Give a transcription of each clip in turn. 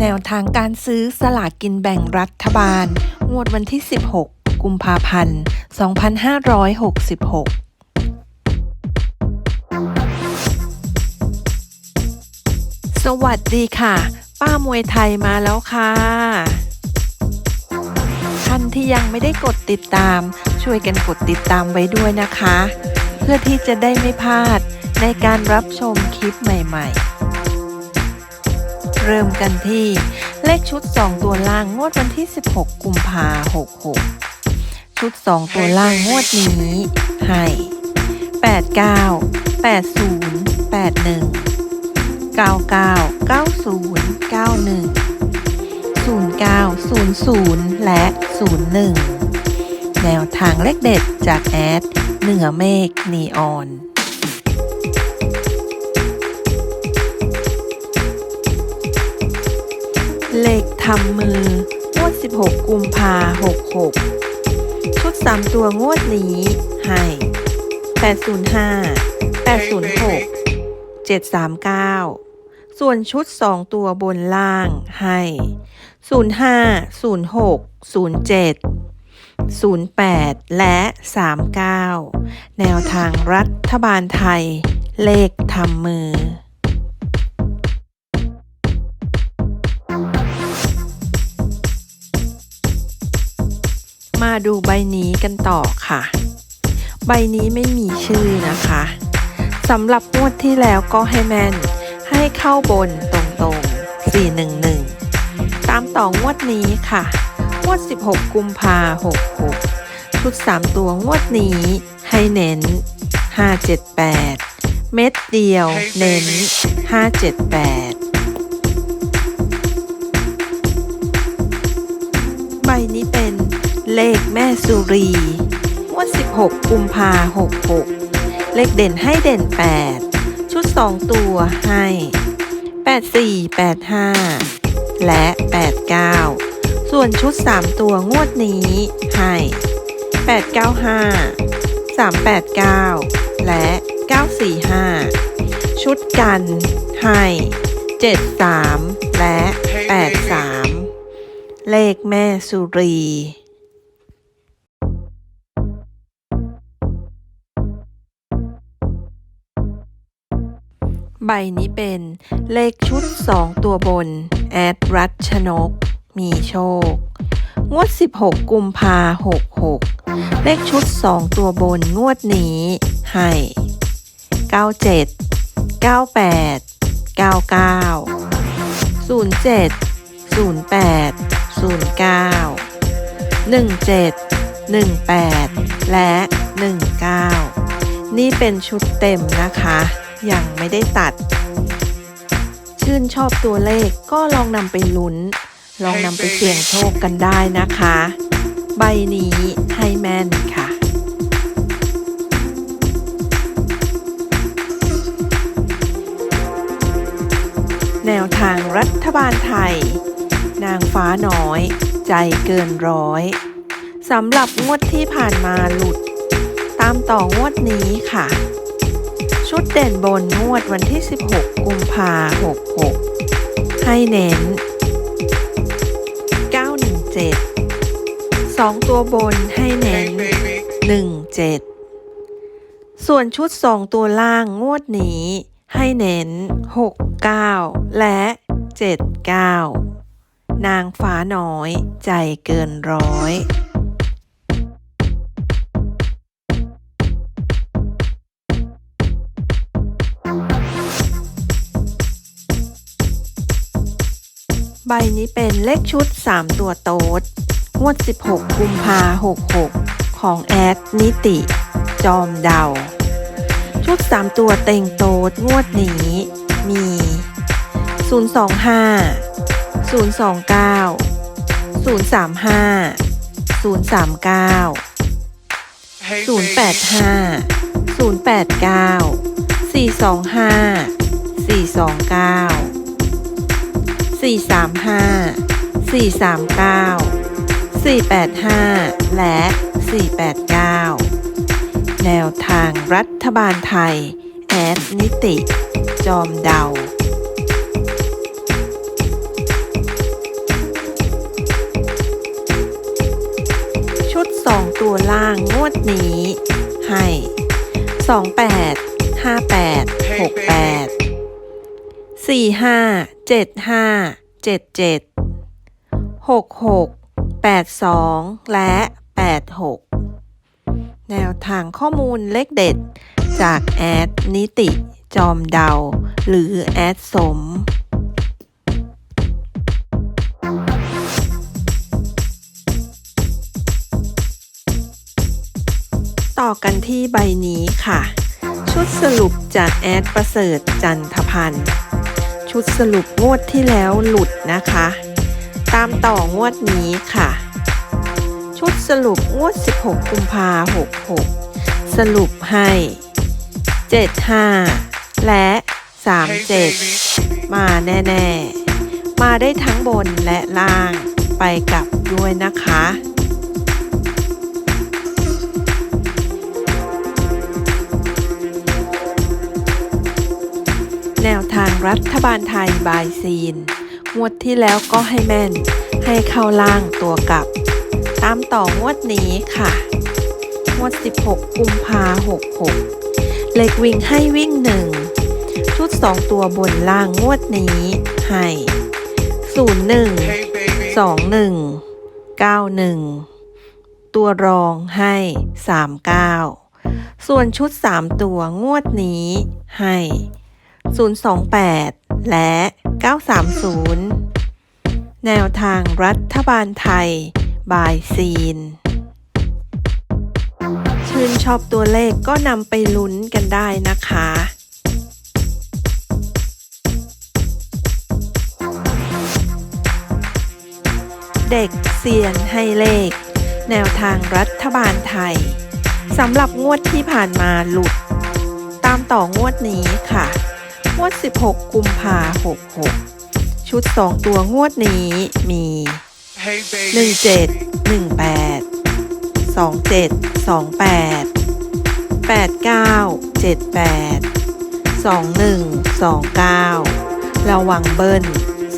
แนวทางการซื้อสลากกินแบ่งรัฐบาล งวดวันที่ 16 กุมภาพันธ์ 2566สวัสดีค่ะ ป้ามวยไทยมาแล้วค่ะ ท่านที่ยังไม่ได้กดติดตาม ช่วยกันกดติดตามไว้ด้วยนะคะ เพื่อที่จะได้ไม่พลาดในการรับชมคลิปใหม่ ๆ เริ่มกันที่ เลขชุด 2 ตัวล่างงวดวันที่ 16 กุมภา66 ชุด 2 ตัวล่างงวดนี้ ให้ 89 80 81 99 90 91 09 00 และ 01 แนวทางเลขเด็ดจากแอดเหนือเมฆนีออน เลขทำมืองวด 16 กุมภา66 ชุด 3 ตัวงวดนี้ ให้ 805 806 739 ส่วนชุด 2 ตัวบนล่างให้ 05 06 07 08 และ 39 แนวทางรัฐบาลไทย เลขทำมือ มาดูใบนี้กันต่อค่ะ ใบนี้ไม่มีชื่อนะคะสำหรับงวดที่แล้วก็ให้แมนให้เข้าบนตรงๆ 411 ตามต่องวดนี้ค่ะ งวด 16 กุมภา66 ชุด 3 ตัวงวดนี้ ให้เน้น 578 เม็ดเดียวเน้น 578 เลขแม่สุรีงวด 16 กุมภา66 เลขเด่นให้เด่น 8 ชุด 2 ตัวให้ 84 85 และ 89 ส่วนชุด 3 ตัวงวดนี้ให้ 895 389 และ 945 ชุดกันให้ 73 และ 83 เลขแม่สุรี ใบนี้เป็นเลขชุด 2 ตัวบน แอดรัชนก มีโชค งวด 16 กุมภา66 เลขชุด 2 ตัวบนงวดนี้ ให้ 97 98 99 07 08 09 17 18 และ 19 นี่เป็นชุดเต็มนะคะ ยังไม่ได้ตัด ชื่นชอบตัวเลขก็ลองนำไปลุ้น ลองนำไปเสี่ยงโชคกันได้นะคะ ใบนี้ให้แม่นค่ะแนวทางรัฐบาลไทย นางฟ้าน้อย ใจเกินร้อยสำหรับงวดที่ผ่านมาหลุด ตามต่องวดนี้ค่ะ ชุดเด่นบนงวดวันที่ 16 กุมภา66 ให้เน้น 917 2 ตัวบนให้เน้น 17 ส่วนชุด 2 ตัวล่างงวดนี้ ให้เน้น 69 และ 79 นางฟ้าน้อยใจเกินร้อย ใบนี้เป็นเลขชุด 3 ตัวโต๊ดงวด 16 กุมภา66 ของแอดนิติ จอมเดา ชุด 3 ตัวเต็งโต๊ดงวดนี้มี 025 029 035 039 085 089 425 429 435 439 485 และ 489 แนวทางรัฐบาลไทย แอดนิติ จอมเดา ชุด 2 ตัวล่างงวดนี้ ให้ 28 58 68 สี่ห้าเจ็ดห้าเจ็ดเจ็ดหกหกแปดสองและแปดหกแนวทางข้อมูลเลขเด็ด จากแอดนิติ จอมเดา หรือแอดสมต่อกันที่ใบนี้ค่ะ ชุดสรุปจากแอดประเสริฐจันทพันธ์ ชุดสรุปงวดที่แล้วหลุดนะคะ ตามต่องวดนี้ค่ะ ชุดสรุปงวด 16 กุมภา66 สรุปให้ 75 และ 37 มาแน่ ๆ มาได้ทั้งบนและล่างไปกลับด้วยนะคะ แนวทางรัฐบาลไทยบายซีน งวดที่แล้วก็ให้แม่น ให้เข้าล่างตัวกลับ ตามต่องวดนี้ค่ะ งวด 16 กุมภา66 เล็กวิ่งให้วิ่งหนึ่งชุด 2 ตัวบนล่างงวดนี้ ให้ 01 21 91 ตัวรองให้ 39 ส่วนชุด 3 ตัวงวดนี้ให้ 028 และ 930 แนวทางรัฐบาลไทย บายซีน ชื่นชอบตัวเลขก็นำไปลุ้นกันได้นะคะเด็กเซียนให้เลข แนวทางรัฐบาลไทย สำหรับงวดที่ผ่านมาหลุด ตามต่องวดนี้ค่ะ 16 กุมภา66 ชุด 2 ตัวงวดนี้มี Hey หนึ่ง baby, เจ็ดหนึ่งแปดสองเจ็ดสองแปดแปดเก้าเจ็ดแปดสองหนึ่งสองเก้าระวังเบิ้ล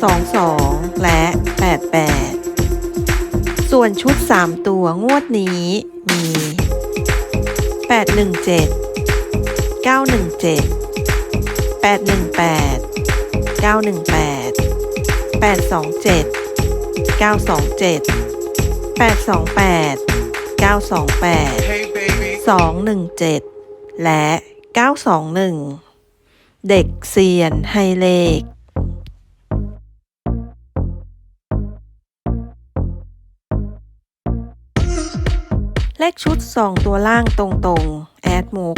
สองสองและแปดแปดส่วนชุดสามตัวงวดนี้มีแป ดหนึ่งเจ็ดเก้าหนึ่งเจ็ดแปดหนึ่งแปดเก้าหนึ่งแปดแปดสองเจ็ด927 828 928 hey baby, 217 และ 921 เด็กเซียนให้เลขเลขชุด 2 ตัวล่างตรงๆ แอดมุก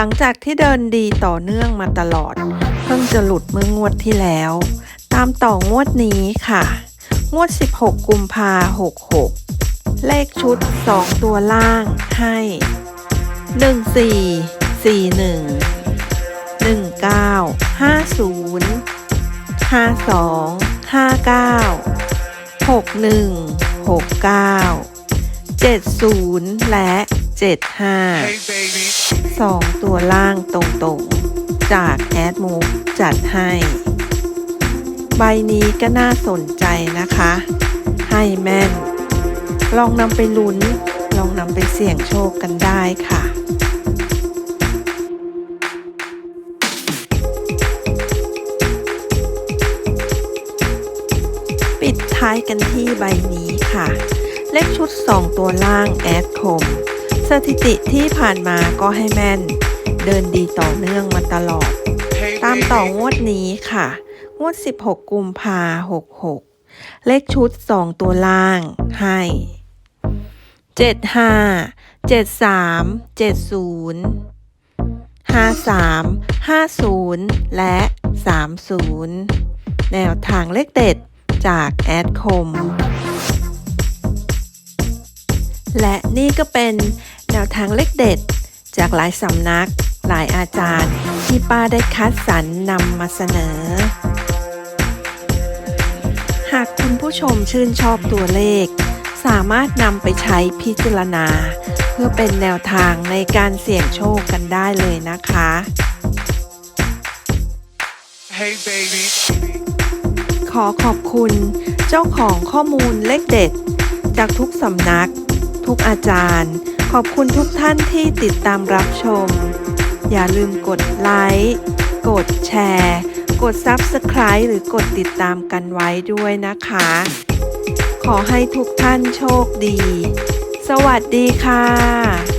หลังจากที่เดินดีต่อเนื่องมาตลอด เพิ่งจะหลุดเมื่องวดที่แล้ว ตามต่องวดนี้ค่ะ งวด 16 กุมภา66 เลขชุด 2 ตัวล่างให้ 14 41 19 50 52 59 61 69 70 และ 75 hey baby, สองตัวล่างตรงๆ จากแอดมูฟจัดให้ ใบนี้ก็น่าสนใจนะคะ ให้แม่น ลองนำไปลุ้น ลองนำไปเสี่ยงโชคกันได้ค่ะปิดท้ายกันที่ใบนี้ค่ะ เลขชุด 2 ตัวล่างแอดคม สถิติที่ผ่านมาก็ให้แม่น เดินดีต่อเนื่องมาตลอด hey ตามต่อง baby, วดนี้ค่ะ งวด 16 กุมภา66 เลขชุด 2 ตัวล่างให้ 75 73 70 53 50 และ 30 แนวทางเลขเด็ดจากแอดคม และนี่ก็เป็นแนวทางเลขเด็ด จากหลายสำนัก หลายอาจารย์ ที่ป้าได้คัดสรรนำมาเสนอ หากคุณผู้ชมชื่นชอบตัวเลข สามารถนำไปใช้พิจารณา เพื่อเป็นแนวทางในการเสี่ยงโชคกันได้เลยนะคะ hey baby, ขอขอบคุณเจ้าของข้อมูลเลขเด็ด จากทุกสำนัก ทุกอาจารย์ ขอบคุณทุกท่านที่ติดตามรับชม อย่าลืมกดไลค์กดแชร์ กด Subscribe หรือกดติดตามกันไว้ด้วยนะคะ ขอให้ทุกท่านโชคดี สวัสดีค่ะ